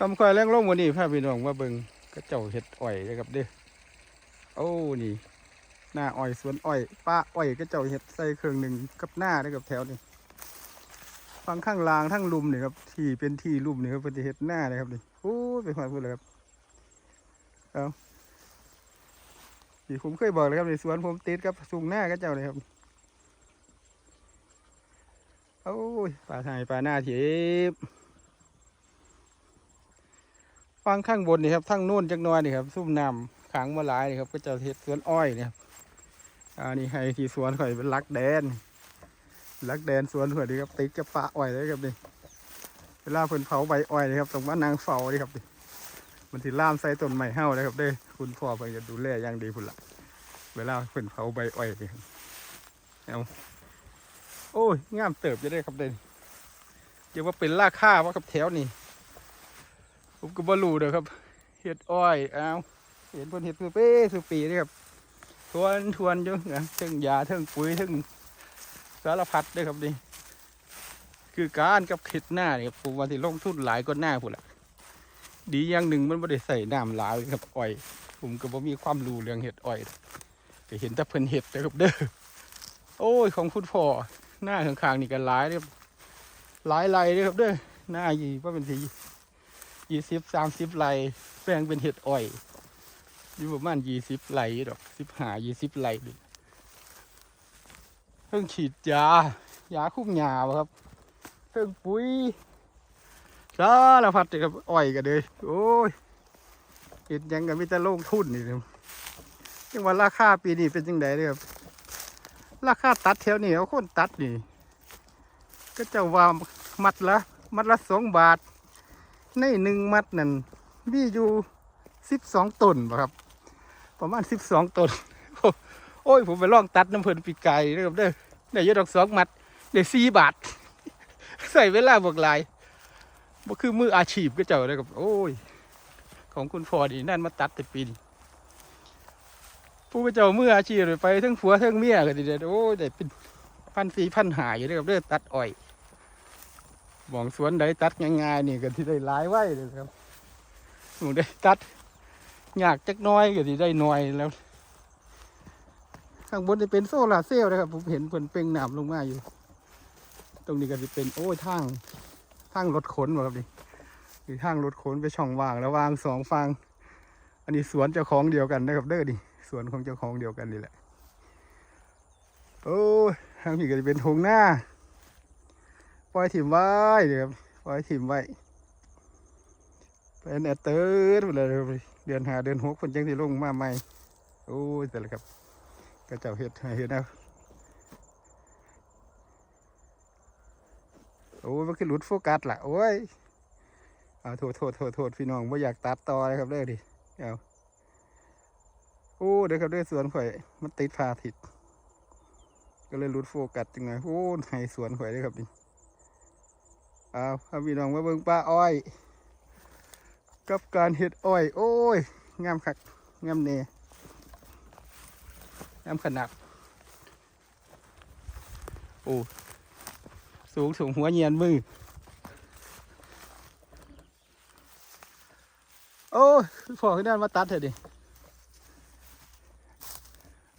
ทำควายแรงลงวันนี้พาพี่น้องมาเบิงก็เจ้าเห็ดอ้อยเลยครับเด้อโอ้นี่ หน้าอ้อยสวนอ้อยป้าอ้อยก็เจ้าเห็ดใส่เครื่องหนึ่งกับหน้าได้กับแถวนี่ฟังข้างลางทั้งลุมนี่ครับที่เป็นที่ลุมนี่ครับเป็นเห็ดหน้าเลยครับนี่โอ้ยไปหอยพูดเลยครับเอาที่ผมเคยบอกเลยครับในสวนผมติดกับสุงหน้าก็เจ้าเลยครับโอ้ยปลาไทยปลาหน้าเทีบ ฟังข้างบนนี่ครับทั้งโน่นจักน้อยนี่ครับซุ่มน้ำขังมาหลายนี่ครับ ก็จะเห็ดสวนอ้อยเนี่ยครับอ่านี่ให้ที่สวนข่อยเป็นลักแดนลักแดนสวนข่อยนี่ครับติดกับปลาอ้อยเลยครับนี่เวลาเพิ่นเผาใบอ้อยนี่ครับต้องมานางเฝ้านี่ครับนี่มันสิล่ามใส่ต้นไม้เห่าเลยครับเด้อคุณพ่อเพิ่นจะดูแลอย่างดีพุ่นละเวลาเพิ่นเผาใบอ้อยนี่เอาโอ้ยงามเติบจะได้ครับเด้อเดี๋ยวว่าเป็นราคาว่าครับแถวนี่ ผมก็บ่รู้เด้อครับ เห็ดอ้อยอ้าวเห็นเพิ่นเห็ดคือเป้สุปีนี่ครับทวนทวนอยู่นะเทิงยาเทิงปุ๋ยเทิงสารพัดเด้อครับนี่คือการกับเห็ดหน้านี่ครับผมว่าที่ลงทุนหลายก็หน้าพุ่นละดีอย่างหนึ่งมันไม่ได้ใส่น้ำหลายครับอ้อย ผมก็บ่มีความรู้เรื่องเห็ดอ้อยก็เห็นแต่เพิ่นเห็ดเด้อครับเด้อโอ้ยของคุณพ่อหน้าข้างๆนี่ก็หลายเด้อครับหลายไรเด้อครับเด้อหน้ายีว่าเป็นสี ยี่สิบสามสิบไร่แปลงเป็นเห็ดอ้อย อยู่ประมาณยี่สิบไร่ดอกสิบหายี่สิบไร่ดิเพิ่งฉีดยายาคุ้มหญ้าบครับเพิ่งปุ๋ยสารพัดเลยครับอ้อยกันเลยโอ้ยเห็ดยังกันมีแต่ลงทุนนี่เลยจังว่าราคาปีนี้เป็นจังไดเลยครับ ราคาตัดแถวนี้เอาคนตัดนี่ ก็จะว่ามัดละมัดละสองบาท ในหนึ่งมัดนั่นมีอยู่สิบสองตนครับ ประมาณสิบสองตน โอ้ย ผมไปลองตัดน้ำเพลินปีกไก่เด้อครับเด้อได้ยอดดอกสองมัดได้สี่บาท ใส่เวลาบวกลายบ่คือมืออาชีพก็เจ้าเลยครับ โอ้ย ของคุณพ่อดีนั่นมาตัดแต่ปีนผู้เจ้ามืออาชีพเลยไปทั้งผัวทั้งเมียก็ดีเด้อโอ้ยได้เป็นพันสี่พันหายอยู่เด้อครับเด้อตัดอ้อย มองสวนใดตัดง่ายๆนี่ก็ที่ได้หลายไว้เลยครับหมูได้ตัดอยากจักน้อยก็ที่ได้หน่อยแล้ว ข้างบนจะเป็นโซลาร์เซลล์นะครับ ผมเห็นเพิ่นเป่งหน้ำลงมาอยู่ ตรงนี้ก็จะเป็นโอ้ยทางทางรถขนบ่ครับนี่คือทางรถขนไปช่องว่างแล้ววางสองฟัง อันนี้สวนเจ้าของเดียวกันนะครับเด้อดิสวนของเจ้าของเดียวกันนี่แหละโอ้ยทางนี้ก็จะเป็นทงหน้า ปล่อยถิ่มไว้เดี๋ยวครับปล่อยถิ่มไว้เป็นแอตเตอร์หมดเลยเดือนหาเดือนหกคนจังที่ลงมาใหม่โอ้ยแต่ละครับก็เจ้าเห็ดเห็ดนะโอ้ยมันคือหลุดโฟกัสล่ะ โอ้ยเอาโทษโทษโทษโทษพี่น้องไม่อยากตัดต่อเลยครับเด้อดิเอาโอ้เดี๋ยวครับเด้อสวนข่อยมันติดพาทิดก็เลยหลุดโฟกัสจังไงโอ้ให้สวนข่อยเลยครับนี่ อาพาพี่น้องมาเบิ่งป้าอ้อย กับการเห็ดอ้อย โอ้ย งามคัก งามเนงามขนาด โอ้ สูงสูงหัวเยียนมือ โอ้ยพอขึ้นนั่นมาตัดเถอะดิ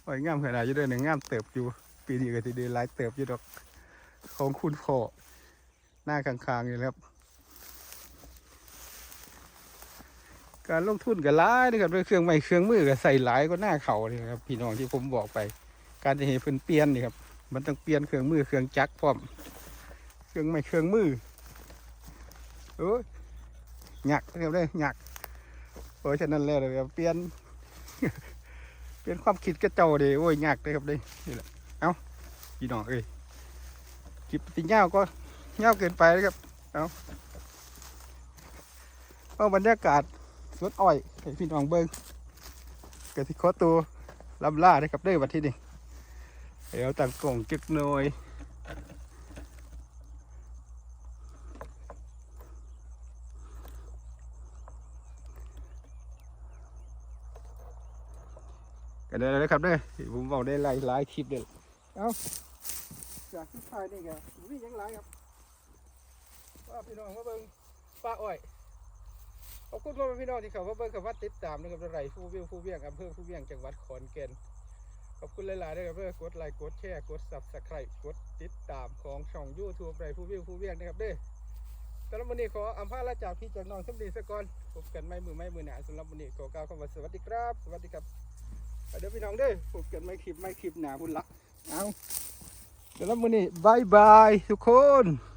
โอ้ยงามขนาดอยู่ด้วยหนึ่งงามเติบอยู่ ปีนี้ก็จะได้หลายเติบอยู่ดอก ของคุณพ่อ น้าข้างๆอยู่ครับ การลงทุนกับหลายนะครับด้วยเครื่องไม้เครื่องมือก็ใส่หลายก็หน้าเขาเลยครับพี่น้องที่ผมบอกไป การจะเห็นเพิ่นเปลี่ยนนี่ครับมันต้องเปลี่ยนเครื่องมือเครื่องจักรพร้อม เครื่องไม้เครื่องมือโอ้ยหยักเรียบเลยหยักเพราะฉะนั้นแล้วเลยครับเปลี่ยน เปลี่ยนความคิดกระเจ้าเด้โอ้ยหยักเลยครับเลยนี่แหละเอ้าพี่น้องเอ้ยคลิปติเงาก็ เงาเกินไปนะครับ เอาเอาบรรยากาศสวนอ้อยให้พี่น้องเบิ้งเกิดที่ขอตัวลำล่าได้ครับเด้อวันที่นี่เดี๋ยวต่างกล่องจึกหน่อยกันได้แล้วครับเด้อผมบอกได้หลายหลายคลิปเลยเอ้าจากที่ถ่ายนี่ก็มียังหลายครับ ว่าพี่น้องมาเบิ่งป้าอ้อยขอบคุณพ่อแม่พี่น้องที่เขามาเบิ่งกับว่าติดตามนะครับไรฟูเวียงฟูเวียงอำเภอฟูเวียงจังหวัดขอนแก่นขอบคุณหลายๆด้วยครับเด้อกดไลค์กดแชร์กด subscribe กดติดตามของช่อง YouTube ไรฟูเวียงฟูเวียงนะครับเด้อสำหรับวันนี้ขออำพาลาจากพี่จากน้องสมดีสะกอนพบกันไม่มือไม่มือหนาสำหรับวันนี้ขอกล่าวคำว่าสวัสดีครับ สวัสดีครับเดี๋ยวพี่น้องเด้อพบกันไม่คลิปไม่คลิปหนาพุ่นละเอาสำหรับวันนี้บายบายทุกคน